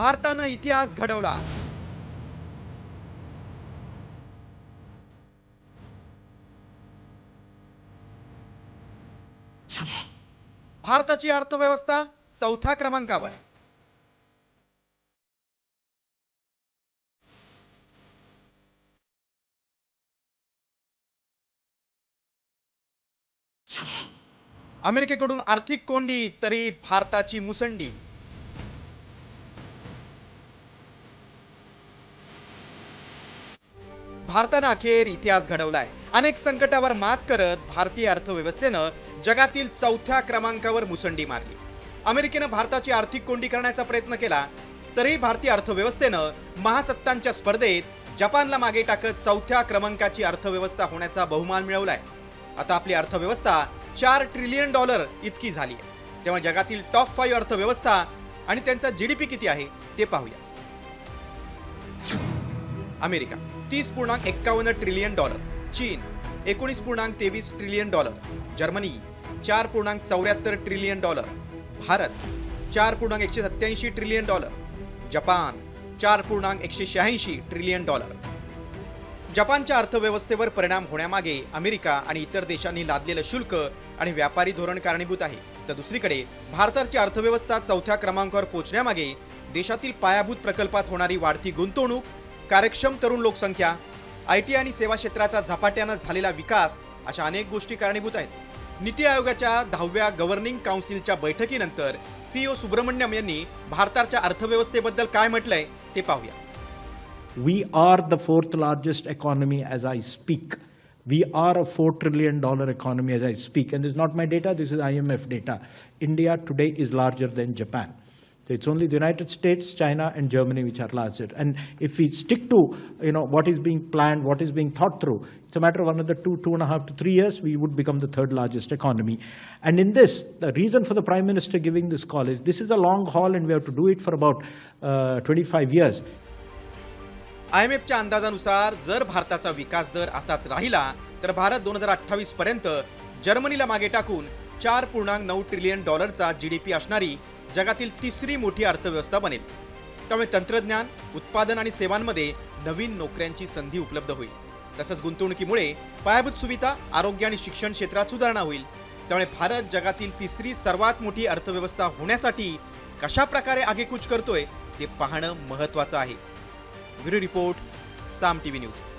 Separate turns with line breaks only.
भारतानं इतिहास घडवला. भारताची अर्थव्यवस्था चौथ्या क्रमांकावर. अमेरिकेकडून आर्थिक कोंडी तरी भारताची मुसंडी. भारतानं अखेर इतिहास घडवलाय. अनेक संकटावर मात करत भारतीय अर्थव्यवस्थेनं जगातील चौथ्या क्रमांकावर मुसंडी मारली. अमेरिकेनं भारताची आर्थिक कोंडी करण्याचा प्रयत्न केला तरीही भारतीय अर्थव्यवस्थेनं महासत्तांच्या स्पर्धेत जपानला मागे टाकत चौथ्या क्रमांकाची अर्थव्यवस्था होण्याचा बहुमान मिळवलाय. आता आपली अर्थव्यवस्था चार ट्रिलियन डॉलर इतकी झाली आहे तेव्हा जगातील टॉप फाईव्ह अर्थव्यवस्था आणि त्यांचा जी डी पी किती आहे ते पाहूया. अमेरिका. तीस पूर्णांक एक्कावन्न ट्रिलियन डॉलर. चीन एकोणीस पूर्णांक तेवीस ट्रिलियन डॉलर. जर्मनी चार पूर्णांक चौऱ्याहत्तर ट्रिलियन डॉलर. भारत चार पूर्णांक एकशे सत्याऐंशी ट्रिलियन डॉलर. जपान चार पूर्णांक एकशे शहाऐंशी ट्रिलियन डॉलर. जपानच्या अर्थव्यवस्थेवर परिणाम होण्यामागे अमेरिका आणि इतर देशांनी लादलेलं शुल्क आणि व्यापारी धोरण कारणीभूत आहे. तर दुसरीकडे भारताची अर्थव्यवस्था चौथ्या क्रमांकावर पोहोचण्यामागे देशातील पायाभूत प्रकल्पात होणारी वाढती गुंतवणूक कार्यक्षम तरुण लोकसंख्या आय टी आणि सेवा क्षेत्राचा झपाट्यानं झालेला विकास अशा अनेक गोष्टी कारणीभूत आहेत नीती आयोगाच्या दहाव्या गव्हर्निंग काउन्सिलच्या बैठकीनंतर सीईओ सुब्रमण्यम यांनी भारताच्या अर्थव्यवस्थेबद्दल काय म्हटलंय ते पाहूया
we are the fourth largest economy as I speak We are a $4 trillion economy as I speak. And this is not my data, this is IMF data. India today is larger than Japan. So it's only the United States, China, and Germany which are larger. And if we stick to, you know, what is being planned, what is being thought through, it's a matter of another two, two and a half to three years, we would become the third largest economy. And in this, the reason for the Prime Minister giving this call is this is a long haul and we have to do it for about uh, 25 years.
I M एफच्या अंदाजानुसार जर भारताचा विकास दर असाच राहिला तर भारत दोन हजार अठ्ठावीस पर्यंत जर्मनीला मागे टाकून चार पूर्णांक नऊ ट्रिलियन डॉलरचा जी डी पी असणारी जगातील तिसरी मोठी अर्थव्यवस्था बनेल. त्यामुळे तंत्रज्ञान उत्पादन आणि सेवांमध्ये नवीन नोकऱ्यांची संधी उपलब्ध होईल. तसंच गुंतवणुकीमुळे पायाभूत सुविधा आरोग्य आणि शिक्षण क्षेत्रात सुधारणा होईल. त्यामुळे भारत जगातील तिसरी सर्वात मोठी अर्थव्यवस्था होण्यासाठी कशा प्रकारे आगेकूच करतोय ते पाहणं महत्त्वाचं आहे. Bureau report Saam T V news.